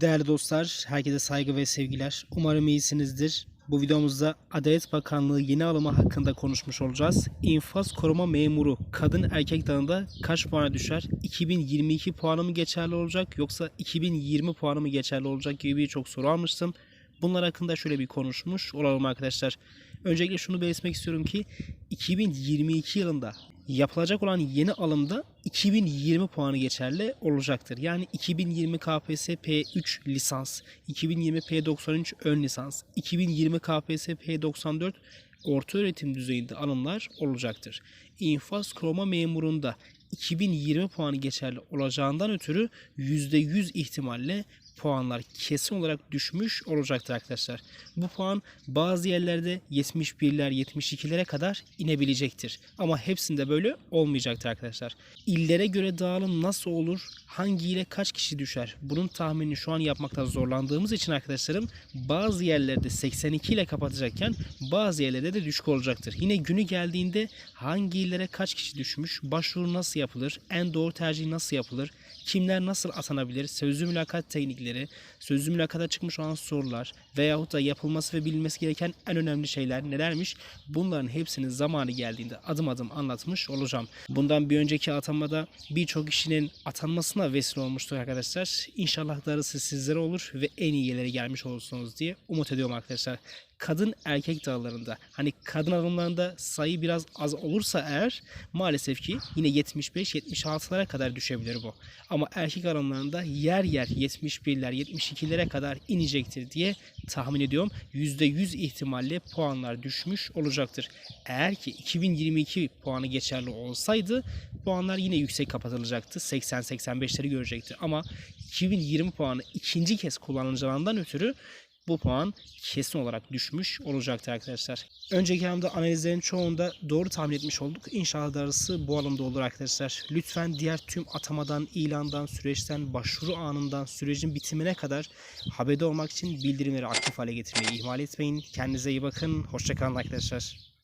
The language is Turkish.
Değerli dostlar, herkese saygı ve sevgiler. Umarım iyisinizdir. Bu videomuzda Adalet Bakanlığı yeni alımı hakkında konuşmuş olacağız. İnfaz koruma memuru kadın erkek dalında kaç puana düşer? 2022 puanı mı geçerli olacak yoksa 2020 puanı mı geçerli olacak gibi birçok soru almıştım. Bunlar hakkında şöyle bir konuşmuş olalım arkadaşlar. Öncelikle şunu belirtmek istiyorum ki 2022 yılında yapılacak olan yeni alımda 2020 puanı geçerli olacaktır. Yani 2020 KPSS P3 lisans, 2020 P93 ön lisans, 2020 KPSS P94 orta öğretim düzeyinde alımlar olacaktır. İnfaz kuruma memurunda 2020 puanı geçerli olacağından ötürü %100 ihtimalle puanlar kesin olarak düşmüş olacaktır arkadaşlar. Bu puan bazı yerlerde 71'ler 72'lere kadar inebilecektir. Ama hepsinde böyle olmayacaktır arkadaşlar. İllere göre dağılım nasıl olur? Hangi ile kaç kişi düşer? Bunun tahminini şu an yapmakta zorlandığımız için arkadaşlarım bazı yerlerde 82 ile kapatacakken bazı yerlerde de düşük olacaktır. Yine günü geldiğinde hangi illere kaç kişi düşmüş? Başvuru nasıl yapılır? En doğru tercih nasıl yapılır? Kimler nasıl atanabilir? Sözlü mülakat teknikleri, sözlü mülakata çıkmış olan sorular veyahut da yapılması ve bilinmesi gereken en önemli şeyler nelermiş? Bunların hepsini zamanı geldiğinde adım adım anlatmış olacağım. Bundan bir önceki atanmada birçok kişinin atanmasına vesile olmuştur arkadaşlar. İnşallah darısı sizlere olur ve en iyi yerlere gelmiş olursunuz diye umut ediyorum arkadaşlar kadın erkek dağlarında hani kadın alımlarında sayı biraz az olursa eğer maalesef ki yine 75-76'lara kadar düşebilir bu. Ama erkek alımlarında yer yer 71'ler 72'lere kadar inecektir diye tahmin ediyorum. %100 ihtimalle puanlar düşmüş olacaktır. Eğer ki 2022 puanı geçerli olsaydı puanlar yine yüksek kapatılacaktı. 80-85'leri görecekti. Ama 2020 puanı ikinci kez kullanılacağından ötürü bu puan kesin olarak düşmüş olacaktır arkadaşlar. Önceki hamda analizlerin çoğunda doğru tahmin etmiş olduk. İnşallah darısı bu alımda olur arkadaşlar. Lütfen diğer tüm atamadan, ilandan, süreçten, başvuru anından, sürecin bitimine kadar haberde olmak için bildirimleri aktif hale getirmeyi ihmal etmeyin. Kendinize iyi bakın. Hoşçakalın arkadaşlar.